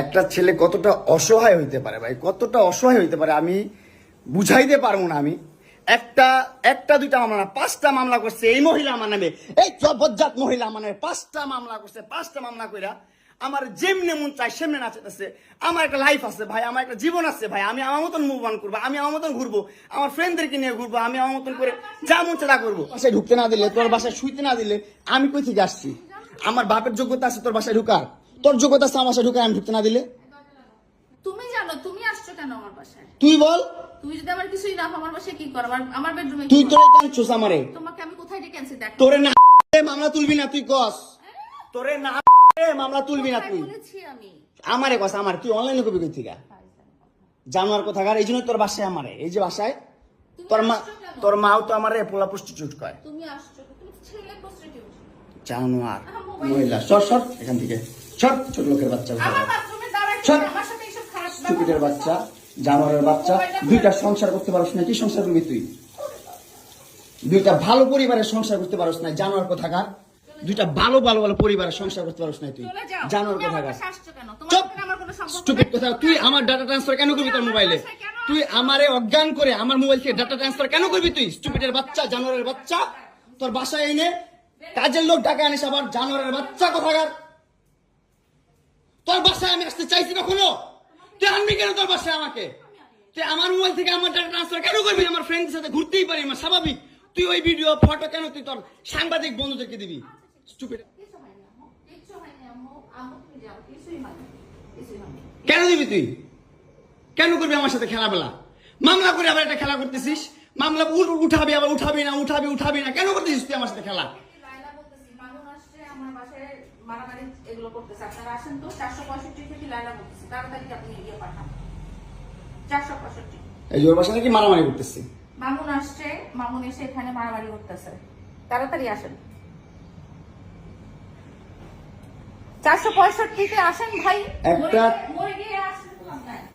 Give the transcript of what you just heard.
একটা ছেলে কতটা অসহায় হইতে পারে ভাই? কতটা অসহায় হইতে পারে আমি বুঝাইতে পারব না আমি। একটা একটা, দুইটা মামলা পাঁচটা মামলা করছে এই মহিলা আমার নামে। এই জবজ্জাত মহিলা আমার নামে পাঁচটা মামলা করছে, পাঁচটা মামলা কইরা আমার যেমনে মন চাই সেমনে নাচাইতেছে। আমার একটা লাইফ আছে ভাই, আমার একটা জীবন আছে ভাই, আমি আমার মতন মুভ অন করব, আমি আমার মতন ঘুরবো, আমার ফ্রেন্ডদেরকে নিয়ে ঘুরবো, আমি আমার মতন করে যা মন তা করব। বাসায় ঢুকতে না দিলে, তোর বাসায় শুইতে না দিলে, আমি কই থেকে আসছি? আমার বাপের যোগ্যতা আছে তোর বাসায় ঢুকার। তোর যোগ্যতা আছে আমার ঢুকার আমি ঢুকতে না দিলে। তুমি জানো তুমি আসছো কেন আমার বাসায়? তুই বল। তুমি যদি আমার কিছুই না আমার বাসায় কি করো? আমার আমার বেডরুমে তুই তোরে কেন চুস আমারে? তোমাকে আমি কোথায় ডেকে আনছি? দেখ। তোরে না মামলা তুলবি না তুই কস। তোরে না মামলা তুলবি না তুই। বলেছি আমি। আমারে কস আমার। তুই অনলাইনে কবি কই থেকে জানোয়ার কোথাকার এই জন্য তোর বাসায় আমারে। এই যে বাসায় তোর মা তোর মাও তো আমারে পোলা প্রস্টিটিউট কয়। তুমি আসছো তুমি ছেলে প্রস্টিটিউট জানোয়ার মহিলা সর সর এখান থেকে। সর ছোট লোকের বাচ্চা খারাপ স্টুপিডের বাচ্চা জানোয়ারের বাচ্চা দুইটা সংসার করতে পারস না কি সংসার করবি তুই? দুইটা ভালো পরিবারের সংসার করতে পারস না জানোয়ার কোথাকার দুইটা ভালো ভালো ভালো পরিবারের সংসার করতে পারস না তুই। জানোয়ার কোথাকার চুপ! স্টুপিড কথা তুই আমার ডাটা ট্রান্সফার কেন করবি তোর মোবাইলে তুই আমারে অজ্ঞান করে আমার মোবাইল থেকে ডাটা ট্রান্সফার কেন করবি তুই? স্টুপিডের বাচ্চা জানোয়ারের বাচ্চা তোর বাসায় এনে কাজের লোক টাকা আনিস আবার জানোয়ারের বাচ্চা কোথাকার তোর বাসায় আমি আসতে চাইছি কখনো? তুই আনবি কেন তোর বাসায় আমাকে? তুই আমার মোবাইল থেকে আমার ডাটা ট্রান্সফার কেন করবি? আমার ফ্রেন্ডের সাথে ঘুরতেই পারি আমার স্বাভাবিক। তুই ওই ভিডিও ফটো কেন তুই তোর সাংবাদিক বন্ধুদেরকে দিবি। কেন দিবি তুই? কেন করবি আমার সাথে খেলাবেলা মামলা করে আবার একটা খেলা করতেছিস? মামলা উঠ- উঠাবি আবার উঠাবি না, উঠাবি উঠাবি না। কেন করতেছিস তুই আমার সাথে খেলা লায়লা বলতেছি, মামুন আসছে, আমার বাসায় মারামারি এগুলো করতেছে। আপনারা আসেন তো, 465 থেকে লায়লা বলতেছি। তাড়াতাড়ি আপনি ইয়ে পাঠান। 465 এই যে বাসা নাকি মারামারি করতেছি মামুন আসছে মামুন এসে এখানে মারামারি করতেছে তাড়াতাড়ি আসেন চারশো পঁয়ষট্টিতে আসেন ভাই একটা- মরে গিয়ে আসেন